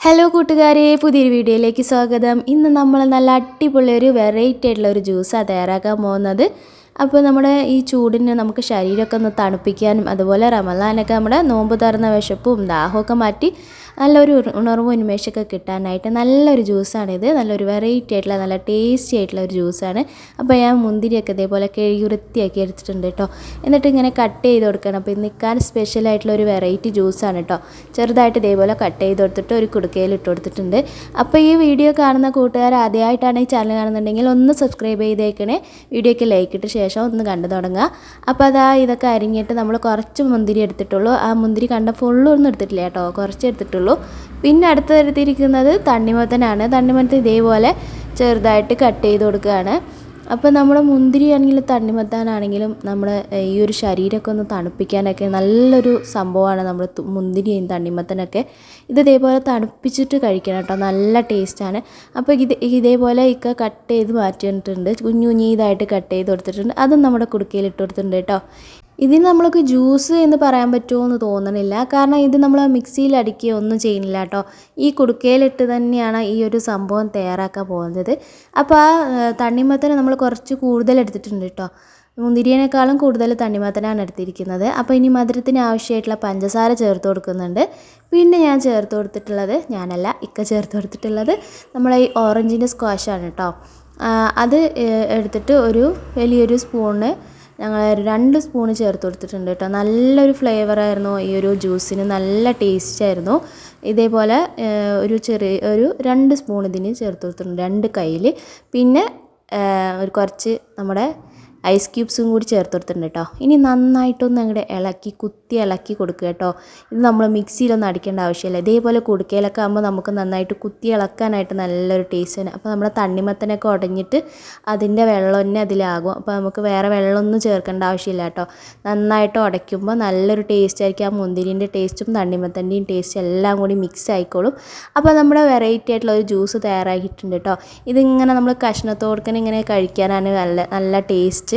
Hello കൂട്ടുകാരെ. പുതിയൊരു വീഡിയോയിലേക്ക് സ്വാഗതം. ഇന്ന് നമ്മൾ നല്ല അടിപൊളി ഒരു വെറൈറ്റി ആയിട്ടുള്ള ഒരു ജ്യൂസാണ് തയ്യാറാക്കാൻ പോകുന്നത്. അപ്പോൾ നമ്മുടെ ഈ ചൂടിന് നമുക്ക് ശരീരമൊക്കെ ഒന്ന് തണുപ്പിക്കാനും അതുപോലെ റമലാനൊക്കെ നമ്മുടെ നോമ്പ് തുറന്ന വിശപ്പും ദാഹമൊക്കെ മാറ്റി നല്ലൊരു ഉണർവും ഉന്മേഷമൊക്കെ കിട്ടാനായിട്ട് നല്ലൊരു ജ്യൂസാണിത് നല്ലൊരു വെറൈറ്റി ആയിട്ടുള്ള നല്ല ടേസ്റ്റി ആയിട്ടുള്ള ഒരു ജ്യൂസാണ്. അപ്പോൾ ഞാൻ മുന്തിരിയൊക്കെ ഇതേപോലെ കഴുകി വൃത്തിയാക്കി എടുത്തിട്ടുണ്ട് കേട്ടോ. എന്നിട്ട് ഇങ്ങനെ കട്ട് ചെയ്ത് കൊടുക്കണം. അപ്പോൾ ഇന്നിക്കാൻ സ്പെഷ്യൽ ആയിട്ടുള്ള ഒരു വെറൈറ്റി ജ്യൂസാണ് കേട്ടോ. ചെറുതായിട്ട് ഇതേപോലെ കട്ട് ചെയ്ത് കൊടുത്തിട്ട് ഒരു കുടുക്കയിൽ ഇട്ട് കൊടുത്തിട്ടുണ്ട്. അപ്പോൾ ഈ വീഡിയോ കാണുന്ന കൂട്ടുകാർ ആദ്യമായിട്ടാണ് ഈ ചാനൽ കാണുന്നുണ്ടെങ്കിൽ ഒന്ന് സബ്സ്ക്രൈബ് ചെയ്തേക്കണേ. വീഡിയോയ്ക്ക് ലൈക്ക് ഇട്ട ശേഷം ഒന്ന് കണ്ടു തുടങ്ങുക. അപ്പോൾ അതാ ഇതൊക്കെ അരിഞ്ഞിട്ട് നമ്മൾ കുറച്ച് മുന്തിരി എടുത്തിട്ടുള്ളൂ. ആ മുന്തിരി കണ്ട ഫുള്ളൊന്നും എടുത്തിട്ടില്ല കേട്ടോ. കുറച്ച് എടുത്തിട്ടുള്ളൂ. പിന്നെ അടുത്ത് എടുത്തിരിക്കുന്നത് തണ്ണിമത്തനാണ്. തണ്ണിമത്തൻ ഇതേപോലെ ചെറുതായിട്ട് കട്ട് ചെയ്ത് കൊടുക്കുകയാണ്. അപ്പോൾ നമ്മുടെ മുന്തിരി ആണെങ്കിലും തണ്ണിമത്താനാണെങ്കിലും നമ്മുടെ ഈ ഒരു ശരീരമൊക്കെ ഒന്ന് തണുപ്പിക്കാനൊക്കെ നല്ലൊരു സംഭവമാണ് നമ്മൾ മുന്തിരിയും തണ്ണിമത്തനൊക്കെ. ഇത് ഇതേപോലെ തണുപ്പിച്ചിട്ട് കഴിക്കണം കേട്ടോ. നല്ല ടേസ്റ്റാണ് അപ്പോൾ ഇത് ഇതേപോലെ ഇക്ക കട്ട് ചെയ്ത് മാറ്റിയിട്ടുണ്ട്. കുഞ്ഞു കുഞ്ഞു ഇതായിട്ട് കട്ട് ചെയ്ത് കൊടുത്തിട്ടുണ്ട്. അതും നമ്മുടെ കുടുക്കയിൽ ഇട്ട് കൊടുത്തിട്ടുണ്ട് കേട്ടോ. ഇതിന് നമ്മൾക്ക് ജ്യൂസ് എന്ന് പറയാൻ പറ്റുമോ എന്ന് തോന്നണില്ല. കാരണം ഇത് നമ്മൾ മിക്സിയിൽ അടിക്കുകയോ ഒന്നും ചെയ്യുന്നില്ല കേട്ടോ. ഈ കുടുക്കയിലിട്ട് തന്നെയാണ് ഈ ഒരു സംഭവം തയ്യാറാക്കാൻ പോകുന്നത്. അപ്പോൾ ആ തണ്ണിമത്തന് നമ്മൾ കുറച്ച് കൂടുതൽ എടുത്തിട്ടുണ്ട് കേട്ടോ. മുന്തിരിയേക്കാളും കൂടുതൽ തണ്ണിമത്തനാണ് എടുത്തിരിക്കുന്നത്. അപ്പോൾ ഇനി മധുരത്തിന് ആവശ്യമായിട്ടുള്ള പഞ്ചസാര ചേർത്ത് കൊടുക്കുന്നുണ്ട്. പിന്നെ ഞാൻ ചേർത്ത് കൊടുത്തിട്ടുള്ളത് ഞാനല്ല ഇക്ക ചേർത്ത് കൊടുത്തിട്ടുള്ളത് നമ്മളെ ഈ ഓറഞ്ചിന്റെ സ്ക്വാഷാണ് കേട്ടോ. അത് എടുത്തിട്ട് ഒരു വലിയൊരു സ്പൂണ് ഞങ്ങൾ രണ്ട് സ്പൂണ് ചേർത്ത് കൊടുത്തിട്ടുണ്ട് കേട്ടോ. നല്ലൊരു ഫ്ലേവർ ആയിരുന്നു ഈ ഒരു ജ്യൂസിന് നല്ല ടേസ്റ്റ് ആയിരുന്നു. ഇതേപോലെ ഒരു ചെറിയ ഒരു രണ്ട് സ്പൂൺ ഇതിന് ചേർത്ത് കൊടുത്തിട്ടുണ്ട്. രണ്ട് കയ്യിൽ പിന്നെ ഒരു കുറച്ച് നമ്മുടെ ഐസ് ക്യൂബ്സും കൂടി ചേർത്ത് കൊടുത്തിട്ടുണ്ട് കേട്ടോ. ഇനി നന്നായിട്ടൊന്ന് അങ്ങോട്ട് ഇളക്കി കുത്തി ഇളക്കി കൊടുക്കുക കേട്ടോ. ഇത് നമ്മൾ മിക്സിയിലൊന്നും അടിക്കേണ്ട ആവശ്യമില്ല. ഇതേപോലെ കുടുക്കയിലൊക്കെ ആകുമ്പോൾ നമുക്ക് നന്നായിട്ട് കുത്തി ഇളക്കാനായിട്ട് നല്ലൊരു ടേസ്റ്റ് തന്നെ. അപ്പോൾ നമ്മുടെ തണ്ണിമത്തനൊക്കെ ഉടഞ്ഞിട്ട് അതിന്റെ വെള്ളം തന്നെ അതിലാകും. അപ്പോൾ നമുക്ക് വേറെ വെള്ളമൊന്നും ചേർക്കേണ്ട ആവശ്യമില്ല കേട്ടോ. നന്നായിട്ട് ഉടയ്ക്കുമ്പോൾ നല്ലൊരു ടേസ്റ്റ് ആയിരിക്കും. ആ മുന്തിരിന്റെ ടേസ്റ്റും തണ്ണിമത്തന്റെയും ടേസ്റ്റും എല്ലാം കൂടി മിക്സ് ആയിക്കോളും. അപ്പോൾ നമ്മുടെ വെറൈറ്റി ആയിട്ടുള്ള ഒരു ജ്യൂസ് തയ്യാറാക്കിയിട്ടുണ്ട് കേട്ടോ. ഇതിങ്ങനെ നമ്മൾ കഷ്ണത്തോടുക്കനെ ഇങ്ങനെ കഴിക്കാനാണ് നല്ല നല്ല ടേസ്റ്റ്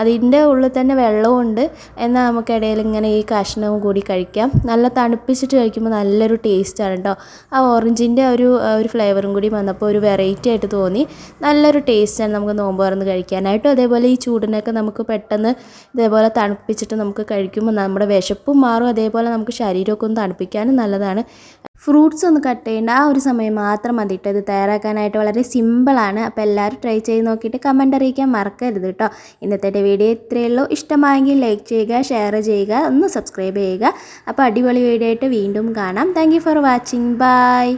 അതിന്റെ ഉള്ളിൽ തന്നെ വെള്ളമുണ്ട് എന്നാൽ നമുക്കിടയിൽ ഇങ്ങനെ ഈ കഷ്ണവും കൂടി കഴിക്കാം. നല്ല തണുപ്പിച്ചിട്ട് കഴിക്കുമ്പോൾ നല്ലൊരു ടേസ്റ്റാണ് കേട്ടോ. ആ ഓറഞ്ചിന്റെ ഒരു ഒരു ഫ്ലേവറും കൂടി വന്നപ്പോൾ ഒരു വെറൈറ്റി ആയിട്ട് തോന്നി. നല്ലൊരു ടേസ്റ്റാണ് നമുക്ക് നോമ്പ് തുറന്ന് കഴിക്കാനായിട്ടും. അതേപോലെ ഈ ചൂടിനൊക്കെ നമുക്ക് പെട്ടെന്ന് ഇതേപോലെ തണുപ്പിച്ചിട്ട് നമുക്ക് കഴിക്കുമ്പോൾ നമ്മുടെ വിശപ്പും മാറും. അതേപോലെ നമുക്ക് ശരീരമൊക്കെ ഒന്ന് തണുപ്പിക്കാനും നല്ലതാണ്. ഫ്രൂട്ട്സ് ഒന്ന് കട്ട് ചെയ്യേണ്ട. ആ ഒരു സമയം മാത്രം മതി കേട്ടോ. ഇത് തയ്യാറാക്കാനായിട്ട് വളരെ സിമ്പിളാണ് അപ്പോൾ എല്ലാവരും ട്രൈ ചെയ്ത് നോക്കിയിട്ട് കമന്റ് അറിയിക്കാൻ മറക്കരുത് കേട്ടോ. ഇന്നത്തെ വീഡിയോ ഇത്രയേ ഉള്ളൂ. ഇഷ്ടമായെങ്കിൽ ലൈക്ക് ചെയ്യുക ഷെയർ ചെയ്യുക ഒന്ന് സബ്സ്ക്രൈബ് ചെയ്യുക. അപ്പോൾ അടിപൊളി വീഡിയോ ആയിട്ട് വീണ്ടും കാണാം. Thank for watching bye